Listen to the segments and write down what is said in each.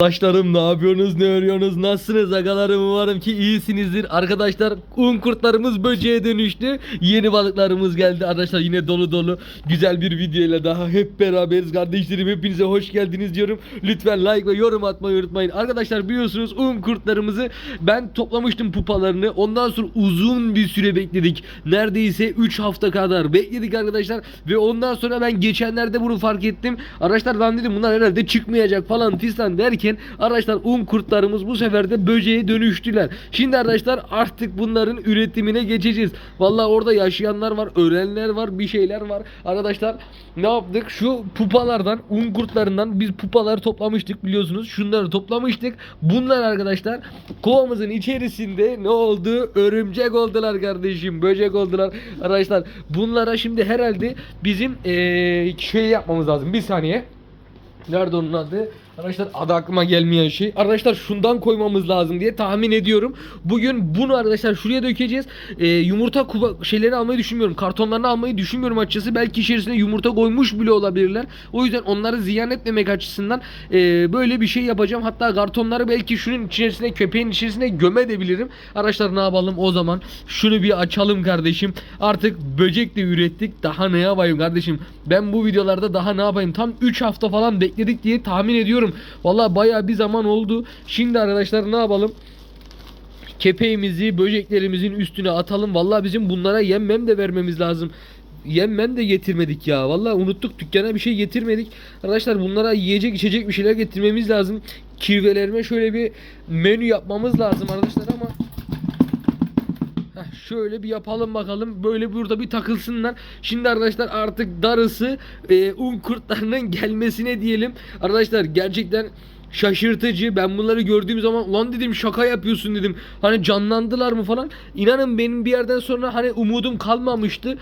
Arkadaşlarım ne yapıyorsunuz ne örüyorsunuz nasılsınız? Agalarım umarım ki iyisinizdir. Arkadaşlar un kurtlarımız böceğe dönüştü. Yeni balıklarımız geldi. Arkadaşlar yine dolu dolu güzel bir video ile daha hep beraberiz kardeşlerim. Hepinize hoş geldiniz diyorum. Lütfen like ve yorum atmayı unutmayın. Arkadaşlar biliyorsunuz un kurtlarımızı ben toplamıştım pupalarını. Ondan sonra uzun bir süre bekledik. Neredeyse 3 hafta kadar bekledik arkadaşlar. Ve ondan sonra ben geçenlerde bunu fark ettim. Arkadaşlar lan dedim bunlar herhalde çıkmayacak falan fistan derken arkadaşlar un kurtlarımız bu sefer de böceğe dönüştüler. Şimdi arkadaşlar artık bunların üretimine geçeceğiz. Vallahi orada yaşayanlar var, ölenler var, bir şeyler var. Arkadaşlar ne yaptık? Şu pupalardan, un kurtlarından biz pupaları toplamıştık biliyorsunuz. Şunları toplamıştık. Bunlar arkadaşlar kovamızın içerisinde ne oldu? Örümcek oldular kardeşim. Böcek oldular. Arkadaşlar bunlara şimdi herhalde bizim eee şey yapmamız lazım. Bir saniye. Nerede onun adı? Arkadaşlar adı aklıma gelmeyen şey. Arkadaşlar şundan koymamız lazım diye tahmin ediyorum. Bugün bunu arkadaşlar şuraya dökeceğiz. Ee, yumurta kuba şeylerini almayı düşünmüyorum. Kartonlarını almayı düşünmüyorum açıkçası. Belki içerisine yumurta koymuş bile olabilirler. O yüzden onları ziyan etmemek açısından ee, böyle bir şey yapacağım. Hatta kartonları belki şunun içerisine köpeğin içerisine gömebilirim. Arkadaşlar ne yapalım o zaman? Şunu bir açalım kardeşim. Artık böcek de ürettik. Daha ne yapayım kardeşim? Ben bu videolarda daha ne yapayım? Tam 3 hafta falan bekledik diye tahmin ediyorum. Vallahi bayağı bir zaman oldu. Şimdi arkadaşlar ne yapalım? Kepeğimizi böceklerimizin üstüne atalım. Vallahi bizim bunlara yemmem de vermemiz lazım. Yemmem de getirmedik ya. Vallahi unuttuk dükkana bir şey getirmedik. Arkadaşlar bunlara yiyecek içecek bir şeyler getirmemiz lazım. Kirvelerime şöyle bir menü yapmamız lazım arkadaşlar ama Heh, şöyle bir yapalım bakalım. Böyle burada bir takılsınlar. Şimdi arkadaşlar artık darısı e, un kurtlarının gelmesine diyelim. Arkadaşlar gerçekten şaşırtıcı. Ben bunları gördüğüm zaman lan dedim şaka yapıyorsun dedim. Hani canlandılar mı falan. İnanın benim bir yerden sonra hani umudum kalmamıştı.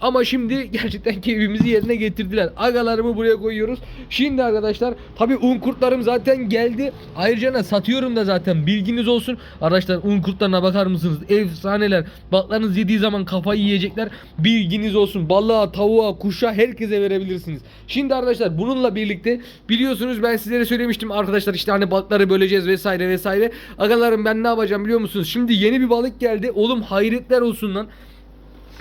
Ama şimdi gerçekten keyfimizi yerine getirdiler. Agalarımı buraya koyuyoruz. Şimdi arkadaşlar tabi un kurtlarım zaten geldi. Ayrıca da satıyorum da zaten bilginiz olsun. Arkadaşlar un kurtlarına bakar mısınız? Efsaneler. Balıklarınız yediği zaman kafayı yiyecekler. Bilginiz olsun. Balığa, tavuğa, kuşa herkese verebilirsiniz. Şimdi arkadaşlar bununla birlikte biliyorsunuz ben sizlere söylemiştim arkadaşlar işte hani balıkları böleceğiz vesaire vesaire. Agalarım ben ne yapacağım biliyor musunuz? Şimdi yeni bir balık geldi. Oğlum hayretler olsun lan.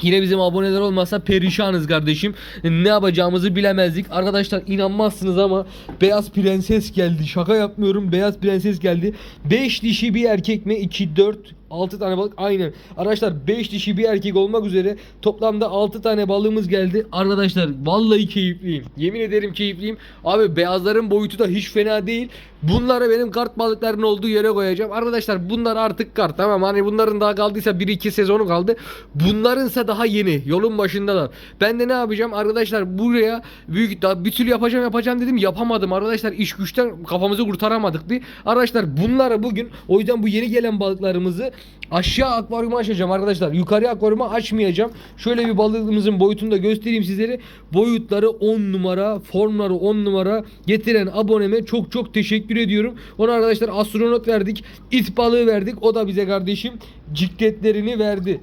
Yine bizim aboneler olmasa perişanız kardeşim. Ne yapacağımızı bilemezdik. Arkadaşlar inanmazsınız ama beyaz prenses geldi. Şaka yapmıyorum. Beyaz prenses geldi. 5 dişi bir erkek mi? 2 4 6 tane balık aynen. Arkadaşlar 5 dişi bir erkek olmak üzere toplamda 6 tane balığımız geldi. Arkadaşlar vallahi keyifliyim. Yemin ederim keyifliyim. Abi beyazların boyutu da hiç fena değil. Bunları benim kart balıklarının olduğu yere koyacağım. Arkadaşlar bunlar artık kart tamam hani bunların daha kaldıysa 1-2 sezonu kaldı. Bunlarınsa daha yeni. Yolun başındalar. Ben de ne yapacağım? Arkadaşlar buraya büyük daha bir türlü yapacağım yapacağım dedim. Yapamadım arkadaşlar. iş güçten kafamızı kurtaramadık bir. Arkadaşlar bunları bugün o yüzden bu yeni gelen balıklarımızı aşağı akvaryuma açacağım arkadaşlar. Yukarı akvaryuma açmayacağım. Şöyle bir balığımızın boyutunu da göstereyim sizlere. Boyutları 10 numara, formları 10 numara getiren aboneme çok çok teşekkür ediyorum. Ona arkadaşlar astronot verdik. it balığı verdik. O da bize kardeşim cikletlerini verdi.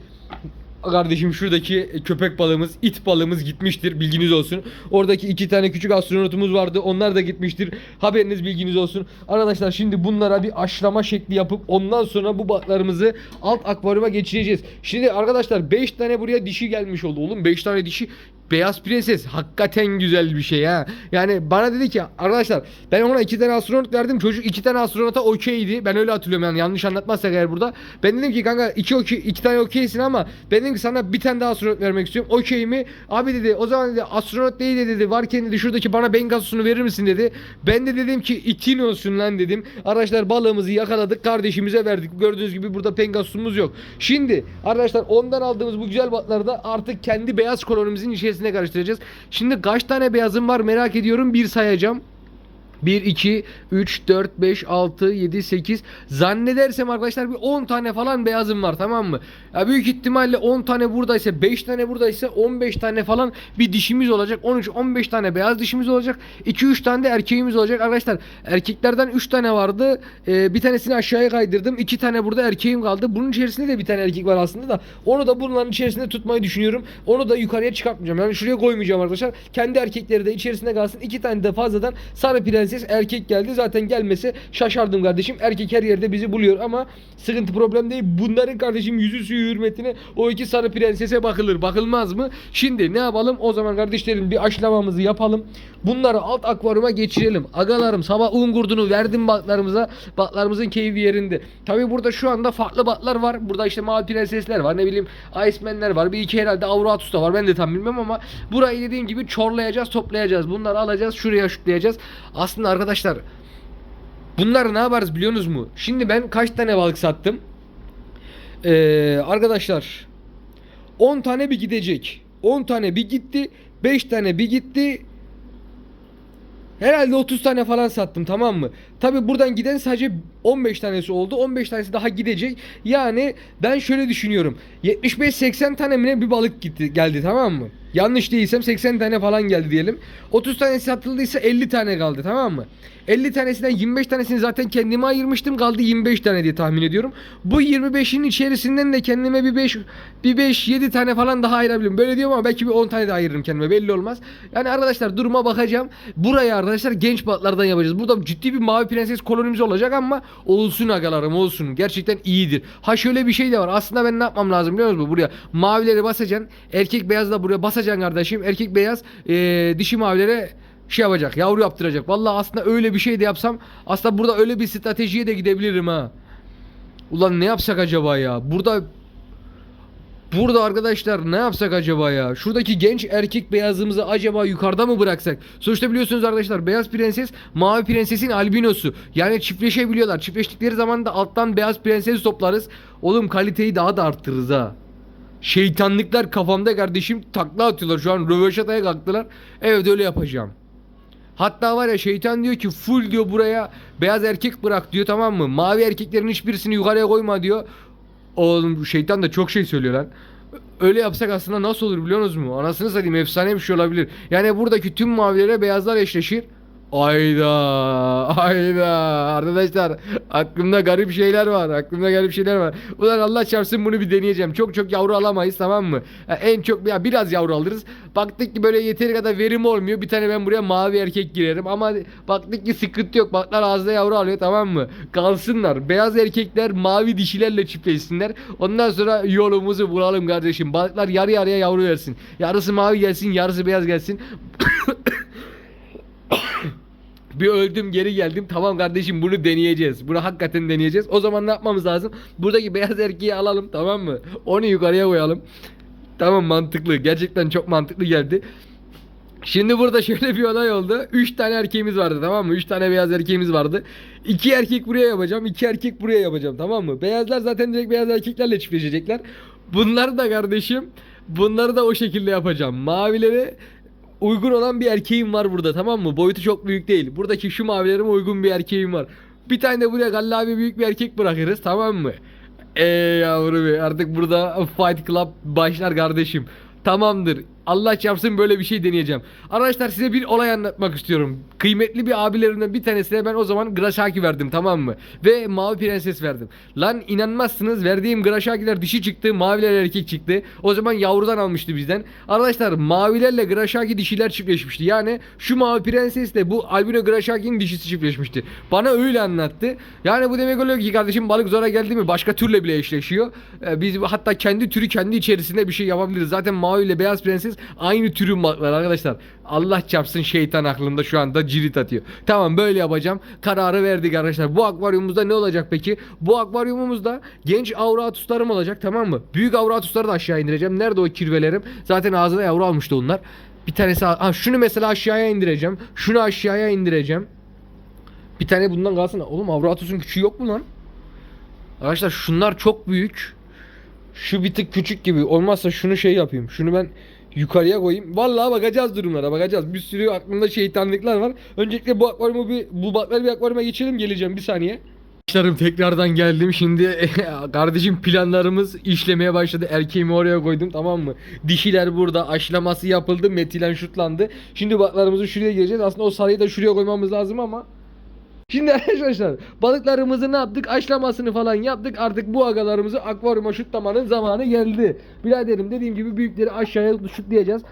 Kardeşim şuradaki köpek balığımız, it balığımız gitmiştir. Bilginiz olsun. Oradaki iki tane küçük astronotumuz vardı. Onlar da gitmiştir. Haberiniz bilginiz olsun. Arkadaşlar şimdi bunlara bir aşlama şekli yapıp ondan sonra bu balıklarımızı alt akvaryuma geçireceğiz. Şimdi arkadaşlar 5 tane buraya dişi gelmiş oldu. Oğlum 5 tane dişi Beyaz Prenses hakikaten güzel bir şey ha. Yani bana dedi ki arkadaşlar ben ona iki tane astronot verdim. Çocuk iki tane astronota okeydi. Ben öyle hatırlıyorum yani yanlış anlatmazsak eğer burada. Ben dedim ki kanka iki, okey, iki tane okeysin ama ben dedim ki sana bir tane daha astronot vermek istiyorum. Okey mi? Abi dedi o zaman dedi astronot değil de dedi varken dedi şuradaki bana Bengasus'unu verir misin dedi. Ben de dedim ki itin olsun lan dedim. Arkadaşlar balığımızı yakaladık kardeşimize verdik. Gördüğünüz gibi burada Pengasus'umuz yok. Şimdi arkadaşlar ondan aldığımız bu güzel balıkları da artık kendi beyaz kolonimizin içerisine karıştıracağız. Şimdi kaç tane beyazım var merak ediyorum. Bir sayacağım. 1, 2, 3, 4, 5, 6, 7, 8 Zannedersem arkadaşlar bir 10 tane falan beyazım var tamam mı? Ya büyük ihtimalle 10 tane buradaysa 5 tane buradaysa 15 tane falan bir dişimiz olacak. 13-15 tane beyaz dişimiz olacak. 2-3 tane de erkeğimiz olacak. Arkadaşlar Erkeklerden 3 tane vardı. Ee, Bir tanesini aşağıya kaydırdım. 2 tane burada erkeğim kaldı. Bunun içerisinde de bir tane erkek var aslında da. Onu da bunların içerisinde tutmayı düşünüyorum. Onu da yukarıya çıkartmayacağım. Yani şuraya koymayacağım arkadaşlar. Kendi erkekleri de içerisinde kalsın. 2 tane de fazladan sarı prenses prenses erkek geldi. Zaten gelmese şaşardım kardeşim. Erkek her yerde bizi buluyor ama sıkıntı problem değil. Bunların kardeşim yüzü suyu hürmetine o iki sarı prensese bakılır. Bakılmaz mı? Şimdi ne yapalım? O zaman kardeşlerim bir aşılamamızı yapalım. Bunları alt akvaryuma geçirelim. Agalarım sabah un kurdunu verdim batlarımıza. Batlarımızın keyfi yerinde. Tabi burada şu anda farklı batlar var. Burada işte mavi prensesler var. Ne bileyim Iceman'ler var. Bir iki herhalde Auratus da var. Ben de tam bilmem ama burayı dediğim gibi çorlayacağız, toplayacağız. Bunları alacağız, şuraya şutlayacağız. Aslında arkadaşlar bunları ne yaparız biliyorsunuz mu? Şimdi ben kaç tane balık sattım? Ee, arkadaşlar 10 tane bir gidecek. 10 tane bir gitti. 5 tane bir gitti. Herhalde 30 tane falan sattım tamam mı? Tabi buradan giden sadece 15 tanesi oldu. 15 tanesi daha gidecek. Yani ben şöyle düşünüyorum. 75-80 tane mi ne bir balık gitti geldi tamam mı? Yanlış değilsem 80 tane falan geldi diyelim. 30 tanesi satıldıysa 50 tane kaldı tamam mı? 50 tanesinden 25 tanesini zaten kendime ayırmıştım. Kaldı 25 tane diye tahmin ediyorum. Bu 25'in içerisinden de kendime bir 5 bir 5 7 tane falan daha ayırabilirim. Böyle diyorum ama belki bir 10 tane de ayırırım kendime. Belli olmaz. Yani arkadaşlar duruma bakacağım. Buraya arkadaşlar genç balıklardan yapacağız. Burada ciddi bir mavi prenses kolonimiz olacak ama olsun agalarım olsun. Gerçekten iyidir. Ha şöyle bir şey de var. Aslında ben ne yapmam lazım biliyor musunuz? Buraya mavileri basacaksın. Erkek beyaz da buraya basacaksın kardeşim. Erkek beyaz eee, dişi mavilere şey yapacak. Yavru yaptıracak. Vallahi aslında öyle bir şey de yapsam aslında burada öyle bir stratejiye de gidebilirim ha. Ulan ne yapsak acaba ya? Burada Burada arkadaşlar ne yapsak acaba ya? Şuradaki genç erkek beyazımızı acaba yukarıda mı bıraksak? Sonuçta biliyorsunuz arkadaşlar beyaz prenses mavi prensesin albinosu. Yani çiftleşebiliyorlar. Çiftleştikleri zaman da alttan beyaz prenses toplarız. Oğlum kaliteyi daha da arttırırız ha. Şeytanlıklar kafamda kardeşim takla atıyorlar şu an röveşataya kalktılar. Evet öyle yapacağım. Hatta var ya şeytan diyor ki full diyor buraya beyaz erkek bırak diyor tamam mı? Mavi erkeklerin hiçbirisini yukarıya koyma diyor. Oğlum şeytan da çok şey söylüyor lan. Öyle yapsak aslında nasıl olur biliyor musunuz mu? Anasını satayım efsane bir şey olabilir. Yani buradaki tüm mavilere beyazlar eşleşir. Ayda, ayda. Arkadaşlar aklımda garip şeyler var. Aklımda garip şeyler var. Ulan Allah çarpsın bunu bir deneyeceğim. Çok çok yavru alamayız tamam mı? Ya en çok ya biraz yavru alırız. Baktık ki böyle yeteri kadar verim olmuyor. Bir tane ben buraya mavi erkek girerim. Ama baktık ki sıkıntı yok. Baklar ağızda yavru alıyor tamam mı? Kalsınlar. Beyaz erkekler mavi dişilerle çiftleşsinler. Ondan sonra yolumuzu bulalım kardeşim. Balıklar yarı yarıya yavru versin. Yarısı mavi gelsin, yarısı beyaz gelsin. Bir öldüm geri geldim. Tamam kardeşim bunu deneyeceğiz. Bunu hakikaten deneyeceğiz. O zaman ne yapmamız lazım? Buradaki beyaz erkeği alalım tamam mı? Onu yukarıya koyalım. Tamam mantıklı. Gerçekten çok mantıklı geldi. Şimdi burada şöyle bir olay oldu. 3 tane erkeğimiz vardı tamam mı? 3 tane beyaz erkeğimiz vardı. 2 erkek buraya yapacağım. 2 erkek buraya yapacağım tamam mı? Beyazlar zaten direkt beyaz erkeklerle çiftleşecekler. Bunları da kardeşim bunları da o şekilde yapacağım. Mavileri uygun olan bir erkeğim var burada tamam mı? Boyutu çok büyük değil. Buradaki şu mavilerime uygun bir erkeğim var. Bir tane de buraya gallabi büyük bir erkek bırakırız tamam mı? Ey yavrum artık burada Fight Club başlar kardeşim. Tamamdır. Allah çarpsın böyle bir şey deneyeceğim. Arkadaşlar size bir olay anlatmak istiyorum. Kıymetli bir abilerimden bir tanesine ben o zaman Graşaki verdim tamam mı? Ve Mavi Prenses verdim. Lan inanmazsınız verdiğim Graşakiler dişi çıktı, maviler erkek çıktı. O zaman yavrudan almıştı bizden. Arkadaşlar mavilerle Graşaki dişiler çiftleşmişti. Yani şu Mavi Prensesle bu Albino Graşaki'nin dişisi çiftleşmişti. Bana öyle anlattı. Yani bu demek oluyor ki kardeşim balık zora geldi mi başka türle bile eşleşiyor. Ee, biz hatta kendi türü kendi içerisinde bir şey yapabiliriz. Zaten mavi ile beyaz prenses aynı türün balıklar arkadaşlar. Allah çarpsın şeytan aklında şu anda cirit atıyor. Tamam böyle yapacağım. Kararı verdik arkadaşlar. Bu akvaryumumuzda ne olacak peki? Bu akvaryumumuzda genç auratuslarım olacak tamam mı? Büyük auratusları da aşağı indireceğim. Nerede o kirvelerim? Zaten ağzına yavru almıştı onlar. Bir tanesi ha, şunu mesela aşağıya indireceğim. Şunu aşağıya indireceğim. Bir tane bundan kalsın. Oğlum Avratusun küçüğü yok mu lan? Arkadaşlar şunlar çok büyük. Şu bir tık küçük gibi. Olmazsa şunu şey yapayım. Şunu ben yukarıya koyayım. Vallahi bakacağız durumlara bakacağız. Bir sürü aklımda şeytanlıklar var. Öncelikle bu akvaryumu bir bu bakları bir akvaryuma geçelim geleceğim bir saniye. Arkadaşlarım tekrardan geldim. Şimdi kardeşim planlarımız işlemeye başladı. Erkeğimi oraya koydum tamam mı? Dişiler burada. Aşılaması yapıldı. Metilen şutlandı. Şimdi baklarımızı şuraya gireceğiz. Aslında o sarıyı da şuraya koymamız lazım ama Şimdi arkadaşlar balıklarımızı ne yaptık? Aşlamasını falan yaptık. Artık bu agalarımızı akvaryuma şutlamanın zamanı geldi. Biraderim dediğim gibi büyükleri aşağıya şutlayacağız.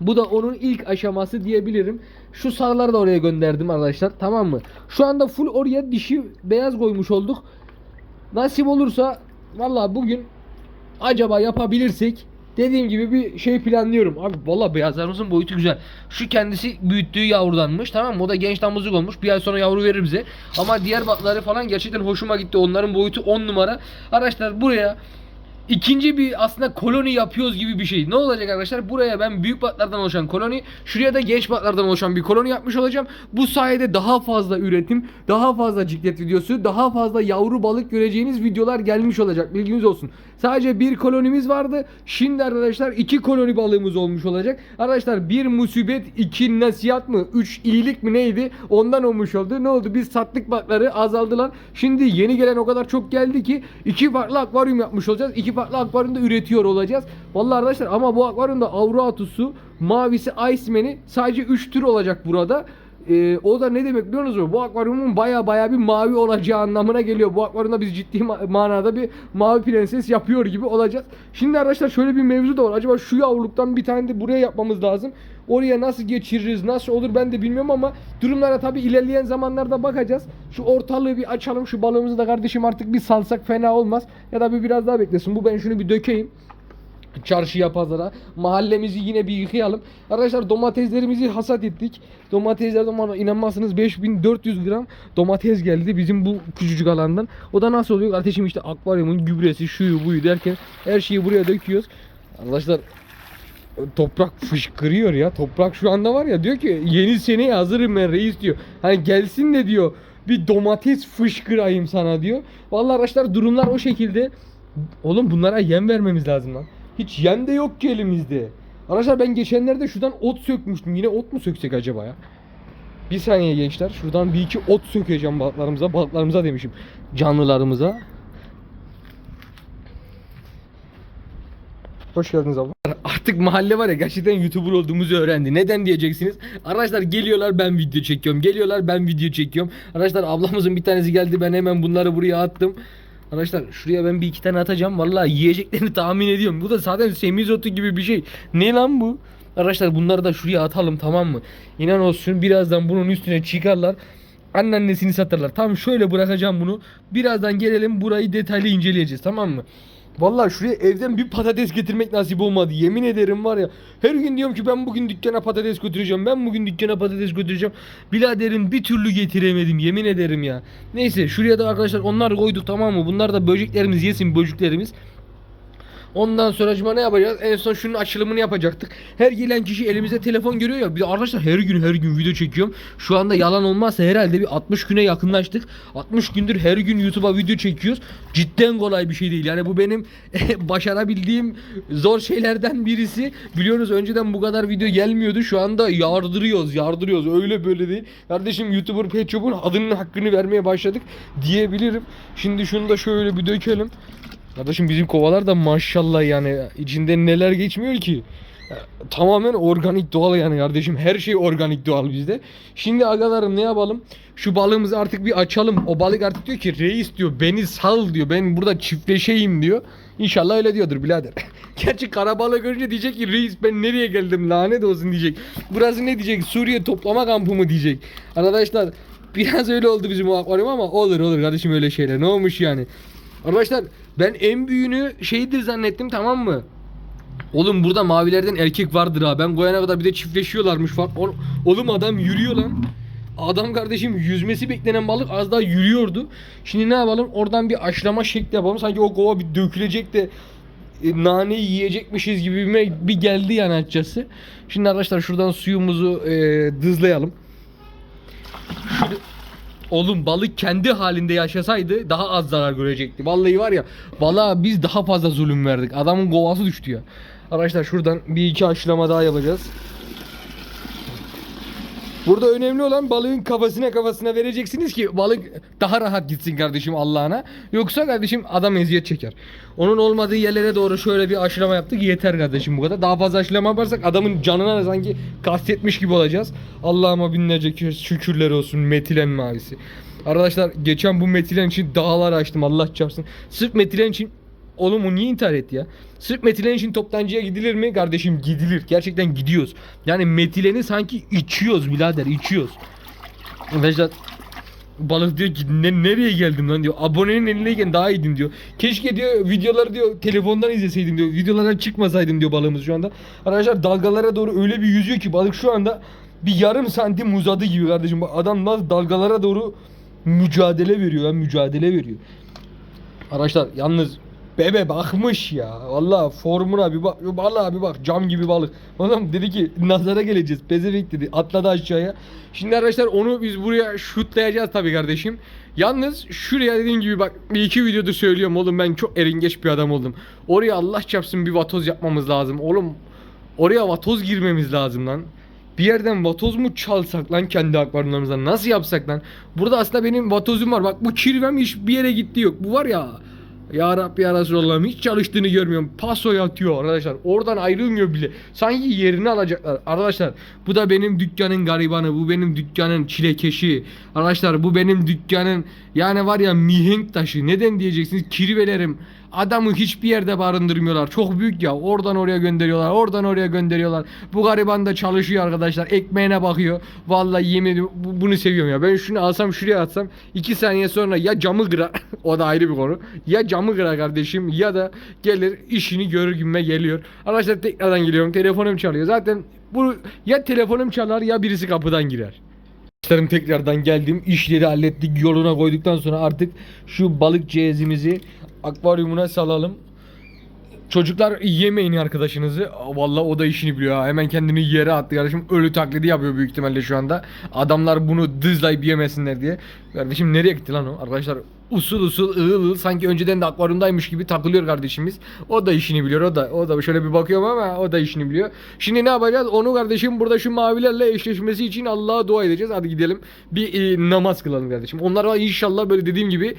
Bu da onun ilk aşaması diyebilirim. Şu sarıları da oraya gönderdim arkadaşlar. Tamam mı? Şu anda full oraya dişi beyaz koymuş olduk. Nasip olursa valla bugün acaba yapabilirsek dediğim gibi bir şey planlıyorum. Abi valla beyazlarımızın boyutu güzel. Şu kendisi büyüttüğü yavrudanmış tamam mı? O da genç damızlık olmuş. Bir ay sonra yavru verir bize. Ama diğer batları falan gerçekten hoşuma gitti. Onların boyutu 10 numara. Arkadaşlar buraya ikinci bir aslında koloni yapıyoruz gibi bir şey. Ne olacak arkadaşlar? Buraya ben büyük batlardan oluşan koloni, şuraya da genç batlardan oluşan bir koloni yapmış olacağım. Bu sayede daha fazla üretim, daha fazla ciklet videosu, daha fazla yavru balık göreceğiniz videolar gelmiş olacak. Bilginiz olsun. Sadece bir kolonimiz vardı. Şimdi arkadaşlar iki koloni balığımız olmuş olacak. Arkadaşlar bir musibet, iki nasihat mı, üç iyilik mi neydi? Ondan olmuş oldu. Ne oldu? Biz sattık batları azaldılar. Şimdi yeni gelen o kadar çok geldi ki iki farklı akvaryum yapmış olacağız. İki farklı akvaryumda üretiyor olacağız. Vallahi arkadaşlar ama bu akvaryumda Auratusu, mavisi Iceman'i sadece 3 tür olacak burada. Ee, o da ne demek biliyor musunuz? Bu akvaryumun baya baya bir mavi olacağı anlamına geliyor. Bu akvaryumda biz ciddi ma- manada bir mavi prenses yapıyor gibi olacağız. Şimdi arkadaşlar şöyle bir mevzu da var. Acaba şu yavruluktan bir tane de buraya yapmamız lazım. Oraya nasıl geçiririz, nasıl olur ben de bilmiyorum ama durumlara tabi ilerleyen zamanlarda bakacağız. Şu ortalığı bir açalım. Şu balığımızı da kardeşim artık bir salsak fena olmaz. Ya da bir biraz daha beklesin. Bu ben şunu bir dökeyim çarşıya pazara. Mahallemizi yine bir yıkayalım. Arkadaşlar domateslerimizi hasat ettik. Domateslerden bana inanmazsınız 5400 gram domates geldi bizim bu küçücük alandan. O da nasıl oluyor? Kardeşim işte akvaryumun gübresi şuyu buyu derken her şeyi buraya döküyoruz. Arkadaşlar toprak fışkırıyor ya. Toprak şu anda var ya diyor ki yeni seneye hazırım ben reis diyor. Hani gelsin de diyor bir domates fışkırayım sana diyor. Vallahi arkadaşlar durumlar o şekilde. Oğlum bunlara yem vermemiz lazım lan. Hiç yem de yok ki elimizde. Arkadaşlar ben geçenlerde şuradan ot sökmüştüm. Yine ot mu söksek acaba ya? Bir saniye gençler. Şuradan bir iki ot sökeceğim balıklarımıza. Balıklarımıza demişim. Canlılarımıza. Hoş geldiniz abla. Artık mahalle var ya gerçekten YouTuber olduğumuzu öğrendi. Neden diyeceksiniz? Arkadaşlar geliyorlar ben video çekiyorum. Geliyorlar ben video çekiyorum. Arkadaşlar ablamızın bir tanesi geldi ben hemen bunları buraya attım. Arkadaşlar şuraya ben bir iki tane atacağım. Vallahi yiyeceklerini tahmin ediyorum. Bu da zaten semizotu gibi bir şey. Ne lan bu? Arkadaşlar bunları da şuraya atalım tamam mı? İnan olsun birazdan bunun üstüne çıkarlar. Anneannesini satarlar. Tam şöyle bırakacağım bunu. Birazdan gelelim burayı detaylı inceleyeceğiz tamam mı? Vallahi şuraya evden bir patates getirmek nasip olmadı. Yemin ederim var ya. Her gün diyorum ki ben bugün dükkana patates götüreceğim. Ben bugün dükkana patates götüreceğim. Biraderim bir türlü getiremedim. Yemin ederim ya. Neyse şuraya da arkadaşlar onlar koyduk tamam mı? Bunlar da böceklerimiz yesin böceklerimiz. Ondan sonra acaba ne yapacağız? En son şunun açılımını yapacaktık. Her gelen kişi elimize telefon görüyor ya. Bir de arkadaşlar her gün her gün video çekiyorum. Şu anda yalan olmazsa herhalde bir 60 güne yakınlaştık. 60 gündür her gün YouTube'a video çekiyoruz. Cidden kolay bir şey değil. Yani bu benim başarabildiğim zor şeylerden birisi. Biliyorsunuz önceden bu kadar video gelmiyordu. Şu anda yardırıyoruz, yardırıyoruz. Öyle böyle değil. Kardeşim YouTuber Pet Shop'un adının hakkını vermeye başladık diyebilirim. Şimdi şunu da şöyle bir dökelim. Kardeşim bizim kovalar da maşallah yani içinde neler geçmiyor ki. Tamamen organik doğal yani kardeşim. Her şey organik doğal bizde. Şimdi agalarım ne yapalım? Şu balığımızı artık bir açalım. O balık artık diyor ki reis diyor beni sal diyor. Ben burada çiftleşeyim diyor. İnşallah öyle diyordur birader. Gerçi kara balığı görünce diyecek ki reis ben nereye geldim lanet olsun diyecek. Burası ne diyecek? Suriye toplama kampı mı diyecek. Arkadaşlar biraz öyle oldu bizim akvaryum ama olur olur kardeşim öyle şeyler. Ne olmuş yani? Arkadaşlar ben en büyüğünü şeydir zannettim tamam mı? Oğlum burada mavilerden erkek vardır ha. Ben koyana kadar bir de çiftleşiyorlarmış falan. Oğlum- adam yürüyor lan. Adam kardeşim yüzmesi beklenen balık az daha yürüyordu. Şimdi ne yapalım? Oradan bir aşlama şekli yapalım. Sanki o kova bir dökülecek de e, naneyi yiyecekmişiz gibi bir geldi yani açıkçası. Şimdi arkadaşlar şuradan suyumuzu e, dızlayalım. Oğlum balık kendi halinde yaşasaydı daha az zarar görecekti. Vallahi var ya balığa biz daha fazla zulüm verdik. Adamın kovası düştü ya. Arkadaşlar şuradan bir iki aşılama daha yapacağız. Burada önemli olan balığın kafasına kafasına vereceksiniz ki balık daha rahat gitsin kardeşim Allah'ına. Yoksa kardeşim adam eziyet çeker. Onun olmadığı yerlere doğru şöyle bir aşılama yaptık yeter kardeşim bu kadar. Daha fazla aşılama yaparsak adamın canına da sanki kastetmiş gibi olacağız. Allah'ıma binlerce şükürler olsun metilen mavisi. Arkadaşlar geçen bu metilen için dağlar açtım Allah çarpsın. Sırf metilen için Oğlum o niye intihar etti ya? Sırf metilen için toptancıya gidilir mi? Kardeşim gidilir. Gerçekten gidiyoruz. Yani metileni sanki içiyoruz birader içiyoruz. Arkadaşlar balık diyor ki ne, nereye geldim lan diyor. Abonenin elindeyken daha iyiydim diyor. Keşke diyor videoları diyor telefondan izleseydim diyor. Videolara çıkmasaydım diyor balığımız şu anda. Arkadaşlar dalgalara doğru öyle bir yüzüyor ki balık şu anda bir yarım santim uzadı gibi kardeşim. Adam nasıl dalgalara doğru mücadele veriyor ya mücadele veriyor. Arkadaşlar yalnız bebe bakmış ya. Vallahi formuna bir bak. Vallahi bir bak cam gibi balık. Adam dedi ki nazara geleceğiz. Pezevenk dedi. Atladı aşağıya. Şimdi arkadaşlar onu biz buraya şutlayacağız tabii kardeşim. Yalnız şuraya dediğim gibi bak bir iki videoda söylüyorum oğlum ben çok eringeç bir adam oldum. Oraya Allah çarpsın bir vatoz yapmamız lazım. Oğlum oraya vatoz girmemiz lazım lan. Bir yerden vatoz mu çalsak lan kendi akvaryumlarımızdan? Nasıl yapsak lan? Burada aslında benim vatozum var. Bak bu kirvem hiç bir yere gitti yok. Bu var ya. Ya Rabbi ya Resulallah'ım hiç çalıştığını görmüyorum. Paso yatıyor arkadaşlar. Oradan ayrılmıyor bile. Sanki yerini alacaklar. Arkadaşlar bu da benim dükkanın garibanı. Bu benim dükkanın çilekeşi. Arkadaşlar bu benim dükkanın yani var ya mihenk taşı. Neden diyeceksiniz? Kirvelerim. Adamı hiçbir yerde barındırmıyorlar. Çok büyük ya. Oradan oraya gönderiyorlar. Oradan oraya gönderiyorlar. Bu gariban da çalışıyor arkadaşlar. Ekmeğine bakıyor. Vallahi yemin bunu seviyorum ya. Ben şunu alsam şuraya atsam 2 saniye sonra ya camı kırar. o da ayrı bir konu. Ya camı kırar kardeşim ya da gelir işini görür gibime geliyor. Arkadaşlar tekrardan geliyorum. Telefonum çalıyor. Zaten bu ya telefonum çalar ya birisi kapıdan girer. Arkadaşlarım tekrardan geldim. İşleri hallettik. Yoluna koyduktan sonra artık şu balık cihazimizi akvaryumuna salalım. Çocuklar yemeyin arkadaşınızı. Aa, Vallahi o da işini biliyor. ha. Hemen kendini yere attı kardeşim. Ölü taklidi yapıyor büyük ihtimalle şu anda. Adamlar bunu dızlayıp yemesinler diye. Kardeşim nereye gitti lan o? Arkadaşlar usul usul ığıl ığıl sanki önceden de akvaryumdaymış gibi takılıyor kardeşimiz. O da işini biliyor. O da o da şöyle bir bakıyorum ama o da işini biliyor. Şimdi ne yapacağız? Onu kardeşim burada şu mavilerle eşleşmesi için Allah'a dua edeceğiz. Hadi gidelim. Bir e, namaz kılalım kardeşim. Onlara inşallah böyle dediğim gibi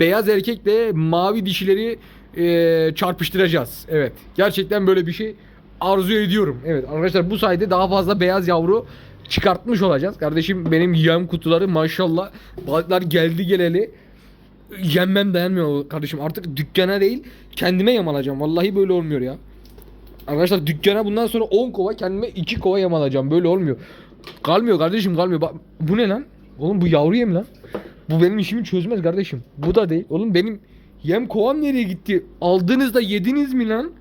beyaz erkekle mavi dişileri e, çarpıştıracağız. Evet. Gerçekten böyle bir şey arzu ediyorum. Evet arkadaşlar bu sayede daha fazla beyaz yavru çıkartmış olacağız. Kardeşim benim yem kutuları maşallah balıklar geldi geleli yenmem dayanmıyor kardeşim. Artık dükkana değil kendime yem alacağım. Vallahi böyle olmuyor ya. Arkadaşlar dükkana bundan sonra 10 kova kendime 2 kova yem alacağım. Böyle olmuyor. Kalmıyor kardeşim kalmıyor. Bak bu ne lan? Oğlum bu yavru yem lan. Bu benim işimi çözmez kardeşim. Bu da değil. Oğlum benim yem kovam nereye gitti? Aldınız da yediniz mi lan?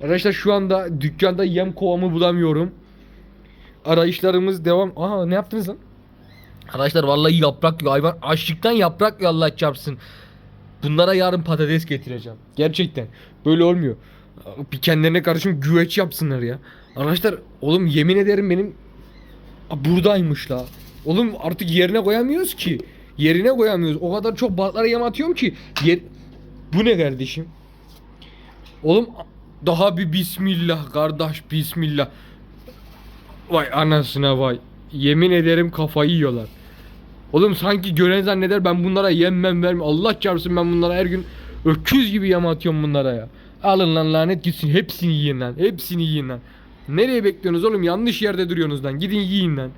Arkadaşlar şu anda dükkanda yem kovamı bulamıyorum. Arayışlarımız devam. Aha ne yaptınız lan? Arkadaşlar vallahi yaprak yiyor. Hayvan açlıktan yaprak yiyor Allah çarpsın. Bunlara yarın patates getireceğim. Gerçekten. Böyle olmuyor. Bir kendilerine karışım güveç yapsınlar ya. Arkadaşlar oğlum yemin ederim benim buradaymış la. Oğlum artık yerine koyamıyoruz ki. Yerine koyamıyoruz. O kadar çok balıklara yem atıyorum ki. Yer... Bu ne kardeşim? Oğlum daha bir bismillah kardeş bismillah. Vay anasına vay. Yemin ederim kafayı yiyorlar. Oğlum sanki gören zanneder ben bunlara yemmem vermem. Allah çarpsın ben bunlara her gün öküz gibi yem atıyorum bunlara ya. Alın lan lanet gitsin. Hepsini yiyin lan. Hepsini yiyin lan. Nereye bekliyorsunuz oğlum? Yanlış yerde duruyorsunuz lan. Gidin yiyin lan.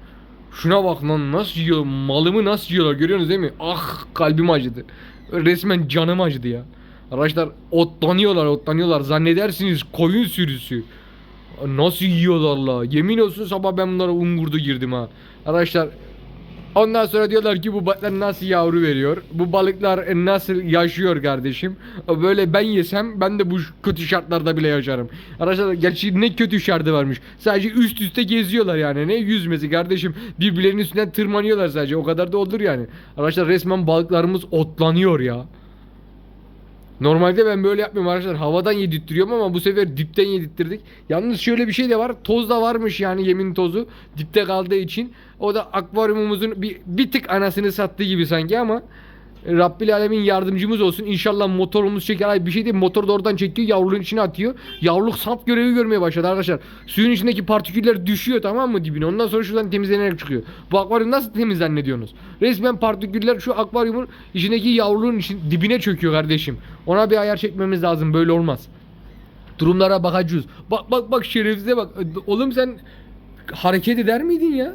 Şuna bak lan nasıl yiyor. Malımı nasıl yiyorlar görüyorsunuz değil mi? Ah kalbim acıdı. Resmen canım acıdı ya. Arkadaşlar otlanıyorlar otlanıyorlar. Zannedersiniz koyun sürüsü. Nasıl yiyorlar la? Yemin olsun sabah ben bunlara ungurdu girdim ha. Arkadaşlar Ondan sonra diyorlar ki bu balıklar nasıl yavru veriyor? Bu balıklar nasıl yaşıyor kardeşim? Böyle ben yesem ben de bu kötü şartlarda bile yaşarım. Arkadaşlar gerçi ne kötü şartı varmış. Sadece üst üste geziyorlar yani. Ne yüzmesi kardeşim. Birbirlerinin üstünden tırmanıyorlar sadece. O kadar da olur yani. Arkadaşlar resmen balıklarımız otlanıyor ya. Normalde ben böyle yapmıyorum arkadaşlar. Havadan yedirtiyorum ama bu sefer dipten yedirttirdik. Yalnız şöyle bir şey de var. Toz da varmış yani yemin tozu. Dipte kaldığı için. O da akvaryumumuzun bir, bir tık anasını sattığı gibi sanki ama Rabbil Alemin yardımcımız olsun. İnşallah motorumuz çeker. Ay bir şey değil motor da oradan çekiyor yavruluğun içine atıyor. Yavruluk sap görevi görmeye başladı arkadaşlar. Suyun içindeki partiküller düşüyor tamam mı dibine. Ondan sonra şuradan temizlenerek çıkıyor. Bu akvaryum nasıl temiz zannediyorsunuz? Resmen partiküller şu akvaryumun içindeki yavruluğun için, dibine çöküyor kardeşim. Ona bir ayar çekmemiz lazım. Böyle olmaz. Durumlara bakacağız. Bak bak bak şerefsize bak. Oğlum sen hareket eder miydin ya?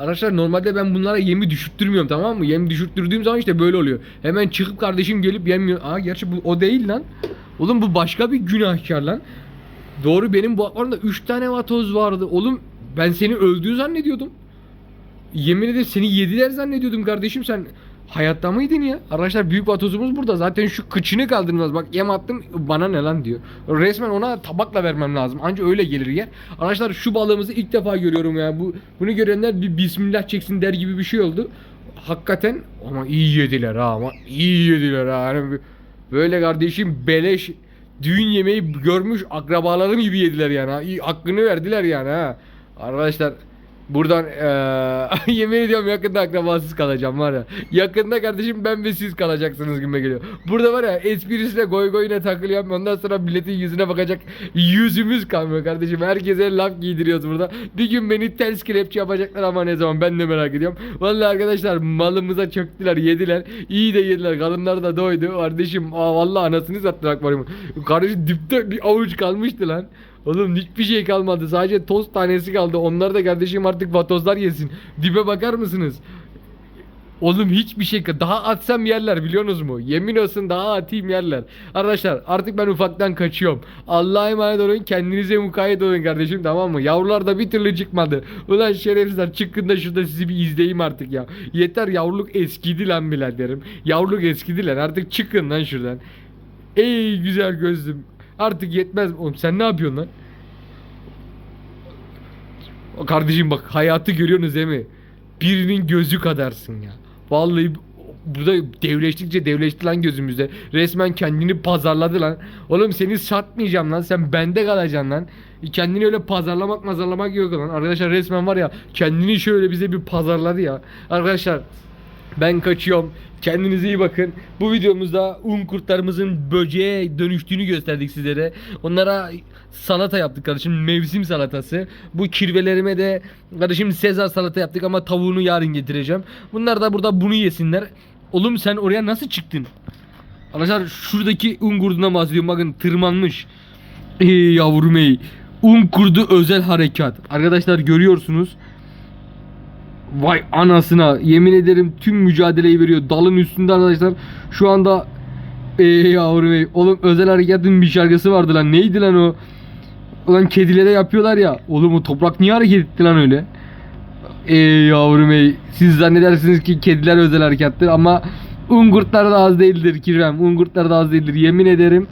Arkadaşlar normalde ben bunlara yemi düşürttürmüyorum tamam mı? Yem düşürttürdüğüm zaman işte böyle oluyor. Hemen çıkıp kardeşim gelip yemiyor. Aa gerçi bu o değil lan. Oğlum bu başka bir günahkar lan. Doğru benim bu akvaryumda 3 tane vatoz vardı. Oğlum ben seni öldüğü zannediyordum. Yemin ederim seni yediler zannediyordum kardeşim sen hayatta mıydın ya? Arkadaşlar büyük vatozumuz burada. Zaten şu kıçını kaldırmaz. Bak yem attım bana ne lan diyor. Resmen ona tabakla vermem lazım. Anca öyle gelir yer. Arkadaşlar şu balığımızı ilk defa görüyorum ya. Bu bunu görenler bir bismillah çeksin der gibi bir şey oldu. Hakikaten ama iyi yediler ha ama iyi yediler ha. Yani böyle kardeşim beleş düğün yemeği görmüş akrabalarım gibi yediler yani. ha. Hakkını verdiler yani ha. Arkadaşlar Buradan eee yemin ediyorum yakında akrabasız kalacağım var ya. Yakında kardeşim ben ve siz kalacaksınız gibi geliyor. Burada var ya esprisine goy goyuna takılıyorum. Ondan sonra milletin yüzüne bakacak yüzümüz kalmıyor kardeşim. Herkese laf giydiriyoruz burada. Bir gün beni ters kelepçe yapacaklar ama ne zaman ben de merak ediyorum. Vallahi arkadaşlar malımıza çöktüler yediler. İyi de yediler. Kadınlar da doydu. Kardeşim aa vallahi anasını sattılar akvaryumu. Kardeşim dipte bir avuç kalmıştı lan. Oğlum hiçbir şey kalmadı. Sadece toz tanesi kaldı. Onlar da kardeşim artık vatozlar yesin. Dibe bakar mısınız? Oğlum hiçbir şey daha atsam yerler biliyorsunuz mu? Yemin olsun daha atayım yerler. Arkadaşlar artık ben ufaktan kaçıyorum. Allah'a emanet olun. Kendinize mukayyet olun kardeşim tamam mı? Yavrular da bir türlü çıkmadı. Ulan şerefsizler çıkın da şurada sizi bir izleyeyim artık ya. Yeter yavruluk eskidi lan biraderim. Yavruluk eskidi lan artık çıkın lan şuradan. Ey güzel gözlüm. Artık yetmez. Oğlum sen ne yapıyorsun lan? Kardeşim bak hayatı görüyorsunuz değil mi? Birinin gözü kadarsın ya. Vallahi burada devleştikçe devleşti lan gözümüzde. Resmen kendini pazarladı lan. Oğlum seni satmayacağım lan. Sen bende kalacaksın lan. Kendini öyle pazarlamak mazarlamak yok lan. Arkadaşlar resmen var ya kendini şöyle bize bir pazarladı ya. Arkadaşlar ben kaçıyorum. Kendinize iyi bakın. Bu videomuzda un kurtlarımızın böceğe dönüştüğünü gösterdik sizlere. Onlara salata yaptık kardeşim. Mevsim salatası. Bu kirvelerime de kardeşim Sezar salata yaptık ama tavuğunu yarın getireceğim. Bunlar da burada bunu yesinler. Oğlum sen oraya nasıl çıktın? Arkadaşlar şuradaki un kurduna bahsediyorum. Bakın tırmanmış. Ey yavrum ey. Un kurdu özel harekat. Arkadaşlar görüyorsunuz. Vay anasına yemin ederim tüm mücadeleyi veriyor. Dalın üstünde arkadaşlar. Şu anda ey yavrum ey. Oğlum özel harekatın bir şarkısı vardı lan. Neydi lan o? Ulan kedilere yapıyorlar ya. Oğlum o toprak niye hareket etti lan öyle? Ey yavrum ey. Siz zannedersiniz ki kediler özel harekattır ama Ungurtlar da az değildir Kirvem. Ungurtlar da az değildir. Yemin ederim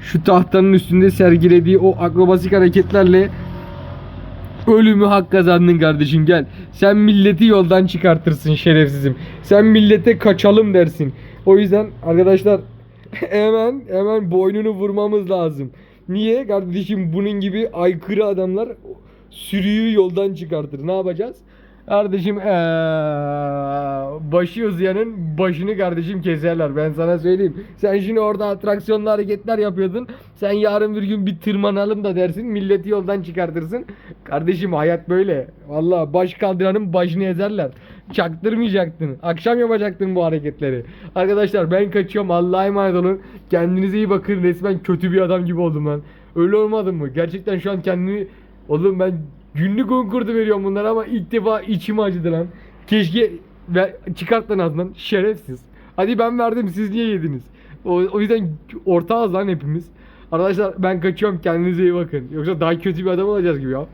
şu tahtanın üstünde sergilediği o akrobasik hareketlerle Ölümü hak kazandın kardeşim gel. Sen milleti yoldan çıkartırsın şerefsizim. Sen millete kaçalım dersin. O yüzden arkadaşlar hemen hemen boynunu vurmamız lazım. Niye kardeşim bunun gibi aykırı adamlar sürüyü yoldan çıkartır. Ne yapacağız? Kardeşim eee başı uzayanın başını kardeşim keserler ben sana söyleyeyim. Sen şimdi orada atraksiyonlu hareketler yapıyordun. Sen yarın bir gün bir tırmanalım da dersin milleti yoldan çıkartırsın. Kardeşim hayat böyle. Valla baş kaldıranın başını ezerler. Çaktırmayacaktın. Akşam yapacaktın bu hareketleri. Arkadaşlar ben kaçıyorum. Allah'a emanet olun. Kendinize iyi bakın. Resmen kötü bir adam gibi oldum lan. Öyle olmadım mı? Gerçekten şu an kendimi... Oğlum ben günlük un kurdu veriyorum bunlara ama ilk defa içim acıdı lan. Keşke ver, çıkart lan. Şerefsiz. Hadi ben verdim siz niye yediniz? O, o yüzden ortağız lan hepimiz. Arkadaşlar ben kaçıyorum kendinize iyi bakın. Yoksa daha kötü bir adam olacağız gibi ya.